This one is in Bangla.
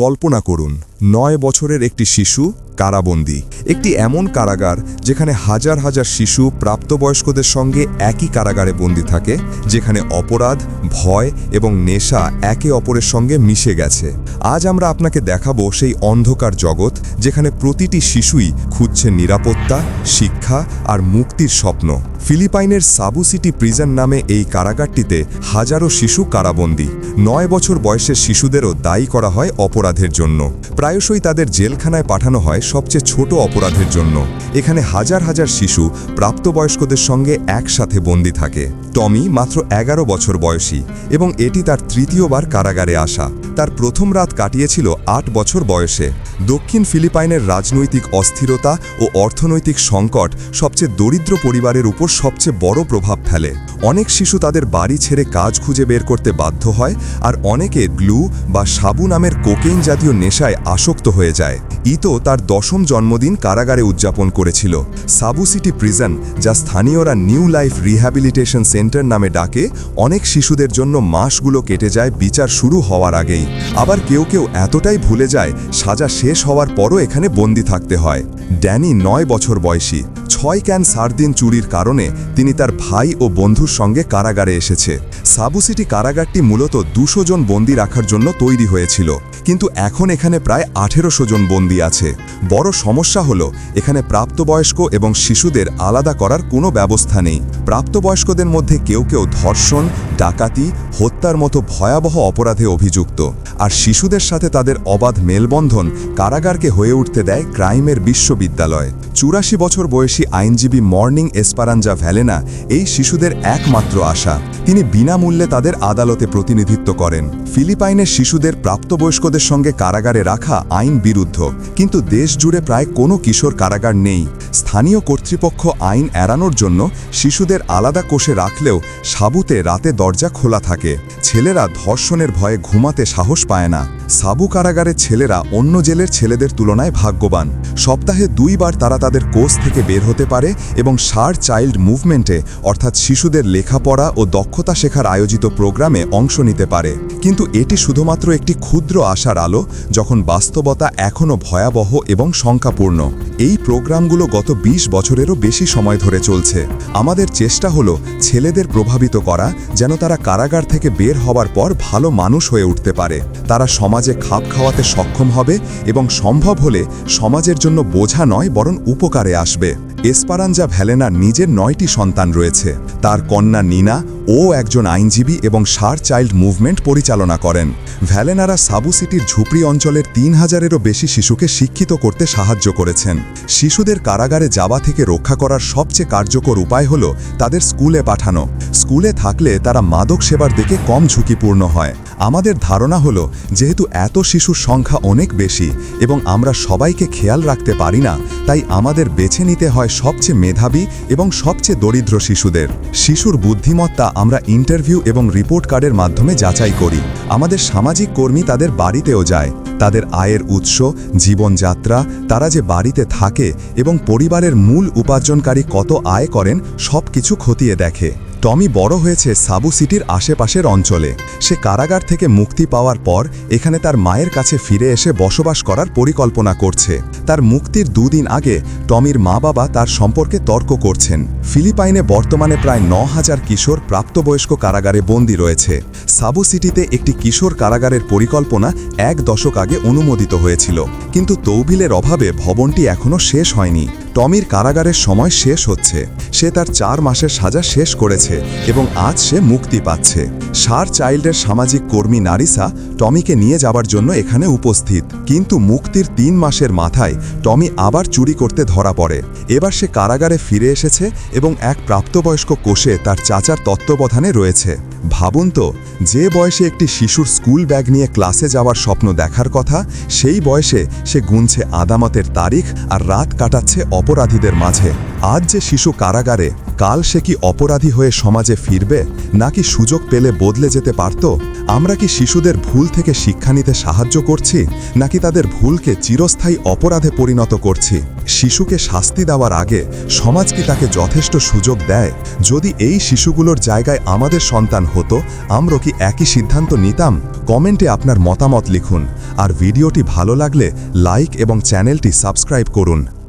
কল্পনা করুন, নয় বছরের একটি শিশু কারাবন্দী, একটি এমন কারাগার যেখানে হাজার হাজার শিশু প্রাপ্তবয়স্কদের সঙ্গে একই কারাগারে বন্দী থাকে, যেখানে অপরাধ, ভয় এবং নেশা একে অপরের সঙ্গে মিশে গেছে। আজ আমরা আপনাকে দেখাবো সেই অন্ধকার জগৎ যেখানে প্রতিটি শিশুই খুঁজছে নিরাপত্তা, শিক্ষা আর মুক্তির স্বপ্ন। ফিলিপাইনের সাবু সিটি প্রিজন নামে এই কারাগারটিতে হাজারো শিশু কারাবন্দী। নয় বছর বয়সের শিশুদেরও দায়ী করা হয় অপরাধের জন্য। প্রায়শই তাদের জেলখানায় পাঠানো হয় সবচেয়ে ছোট অপরাধের জন্য। এখানে হাজার হাজার শিশু প্রাপ্তবয়স্কদের সঙ্গে একসাথে বন্দী থাকে। টমি মাত্র এগারো বছর বয়সী এবং এটি তার তৃতীয়বার কারাগারে আসা। তার প্রথম রাত কাটিয়েছিল আট বছর বয়সে। দক্ষিণ ফিলিপাইনের রাজনৈতিক অস্থিরতা ও অর্থনৈতিক সংকট সবচেয়ে দরিদ্র পরিবারের উপর সবচেয়ে বড় প্রভাব ফেলে। অনেক শিশু তাদের বাড়ি ছেড়ে কাজ খুঁজে বের করতে বাধ্য হয় আর অনেকে গ্লু বা সাবু নামের কোকেইন জাতীয় নেশায় আসক্ত হয়ে যায়। ইতো তার দশম জন্মদিন কারাগারে উদযাপন করেছিল। সাবু সিটি প্রিজন, যা স্থানীয়রা নিউ লাইফ রিহ্যাবিলিটেশন সেন্টার নামে ডাকে, অনেক শিশুদের জন্য মাসগুলো কেটে যায় বিচার শুরু হওয়ার আগেই। আবার কেউ কেউ এতটাই ভুলে যায়, সাজা শেষ হওয়ার পরও এখানে বন্দি থাকতে হয়। ড্যানি নয় বছর বয়সী, ছয় ক্যান সারদিন চুরির কারণে তিনি তার ভাই ও বন্ধুর সঙ্গে কারাগারে এসেছে। সাবুসিটি কারাগারটি মূলত দুশো জন বন্দি রাখার জন্য তৈরি হয়েছিল, কিন্তু এখন এখানে প্রায় আঠেরোশো জন বন্দি আছে। বড় সমস্যা হলো, এখানে প্রাপ্তবয়স্ক এবং শিশুদের আলাদা করার কোনো ব্যবস্থা নেই। প্রাপ্তবয়স্কদের মধ্যে কেউ কেউ ধর্ষণ ডাকাতি, হত্যার মতো ভয়াবহ অপরাধে অভিযুক্ত। আর শিশুদের সাথে তাদের অবাধ মেলবন্ধন কারাগারকে হয়ে উঠতে দেয় ক্রাইমের বিশ্ববিদ্যালয়। চুরাশি বছর বয়সী আইনজীবী মর্নিং এসপারাঞ্জা ভ্যালেনা এই শিশুদের একমাত্র আশা। তিনি বিনামূল্যে তাদের আদালতে প্রতিনিধিত্ব করেন। ফিলিপাইনের শিশুদের প্রাপ্তবয়স্কদের সঙ্গে কারাগারে রাখা আইন বিরুদ্ধ। কিন্তু দেশ জুড়ে প্রায় কোনো কিশোর কারাগার নেই। স্থানীয় কর্তৃপক্ষ আইন এড়ানোর জন্য শিশুদের আলাদা কোষে রাখলেও সাবুতে রাতে দরজা খোলা থাকে। ছেলেরা ধর্ষণের ভয়ে ঘুমাতে সাহস পায় না। সাবু কারাগারের ছেলেরা অন্য জেলের ছেলেদের তুলনায় ভাগ্যবান। সপ্তাহে দুইবার তারা তাদের কোষ থেকে বের হতে পারে এবং সার চাইল্ড মুভমেন্টে, অর্থাৎ শিশুদের লেখাপড়া ও দক্ষতা শেখার আয়োজিত প্রোগ্রামে অংশ নিতে পারে। কিন্তু এটি শুধুমাত্র একটি ক্ষুদ্র আশার আলো, যখন বাস্তবতা এখনও ভয়াবহ এবং শঙ্কাপূর্ণ। এই প্রোগ্রামগুলো গত ২০ বছরেরও বেশি সময় ধরে চলছে। আমাদের চেষ্টা হলো ছেলেদের প্রভাবিত করা, যেন তারা কারাগার থেকে বের হবার পর ভালো মানুষ হয়ে উঠতে পারে। তারা সমাজে খাপ খাওয়াতে সক্ষম হবে এবং সম্ভব হলে সমাজের জন্য বোঝা নয় বরং উপকারে আসবে। এসপারাঞ্জা ভ্যালেনার নিজের নয়টি সন্তান রয়েছে। তার কন্যা নিনা ও একজন আইনজীবী এবং সার চাইল্ড মুভমেন্ট পরিচালনা করেন। ভ্যালেনারা সাবু সিটির ঝুপড়ি অঞ্চলের তিন হাজারেরও বেশি শিশুকে শিক্ষিত করতে সাহায্য করেছেন। শিশুদের কারাগারে যাওয়া থেকে রক্ষা করার সবচেয়ে কার্যকর উপায় হল তাদের স্কুলে পাঠানো। স্কুলে থাকলে তারা মাদক সেবার দিকে কম ঝুঁকিপূর্ণ হয়। আমাদের ধারণা হলো, যেহেতু এত শিশুর সংখ্যা অনেক বেশি এবং আমরা সবাইকে খেয়াল রাখতে পারি না, তাই আমাদের বেছে নিতে হয় সবচেয়ে মেধাবী এবং সবচেয়ে দরিদ্র শিশুদের। শিশুর বুদ্ধিমত্তা আমরা ইন্টারভিউ এবং রিপোর্ট কার্ডের মাধ্যমে যাচাই করি। আমাদের সামাজিক কর্মী তাদের বাড়িতেও যায়। তাদের আয়ের উৎস, জীবনযাত্রা, তারা যে বাড়িতে থাকে এবং পরিবারের মূল উপার্জনকারী কত আয় করেন সব কিছু খতিয়ে দেখে। টমি বড় হয়েছে সাবু সিটির আশেপাশের অঞ্চলে। সে কারাগার থেকে মুক্তি পাওয়ার পর এখানে তার মায়ের কাছে ফিরে এসে বসবাস করার পরিকল্পনা করছে। তার মুক্তির দুদিন আগে টমির মা বাবা তার সম্পর্কে তর্ক করছেন। ফিলিপাইনে বর্তমানে প্রায় ন হাজার কিশোর প্রাপ্তবয়স্ক কারাগারে বন্দী রয়েছে। সাবু সিটিতে একটি কিশোর কারাগারের পরিকল্পনা এক দশক আগে অনুমোদিত হয়েছিল। কিন্তু তৌবিলের অভাবে ভবনটি এখনও শেষ হয়নি। টমির কারাগারের সময় শেষ হচ্ছে। সে তার চার মাসের সাজা শেষ করেছে এবং আজ সে মুক্তি পাচ্ছে। সার চাইল্ডের সামাজিক কর্মী নারিসা টমিকে নিয়ে যাবার জন্য এখানে উপস্থিত। কিন্তু মুক্তির তিন মাসের মাথায় টমি আবার চুরি করতে ধরা পড়ে। এবার সে কারাগারে ফিরে এসেছে এবং এক প্রাপ্তবয়স্ক কোষে তার চাচার তত্ত্বাবধানে রয়েছে। ভাবুন তো, যে বয়সে একটি শিশুর স্কুল ব্যাগ নিয়ে ক্লাসে যাওয়ার স্বপ্ন দেখার কথা, সেই বয়সে সে গুনছে আদামতের তারিখ আর রাত কাটাচ্ছে অপরাধীদের মাঝে। আজ যে শিশু কারাগারে, কাল সে কি অপরাধী হয়ে সমাজে ফিরবে, নাকি সুযোগ পেলে বদলে যেতে পারত? আমরা কি শিশুদের ভুল থেকে শিক্ষা নিতে সাহায্য করছি, নাকি তাদের ভুলকে চিরস্থায়ী অপরাধে পরিণত করছি? শিশুকে শাস্তি দেওয়ার আগে সমাজ কি তাকে যথেষ্ট সুযোগ দেয়? যদি এই শিশুগুলোর জায়গায় আমাদের সন্তান হতো, আমরা কি একই সিদ্ধান্ত নিতাম? কমেন্টে আপনার মতামত লিখুন। আর ভিডিওটি ভালো লাগলে লাইক এবং চ্যানেলটি সাবস্ক্রাইব করুন।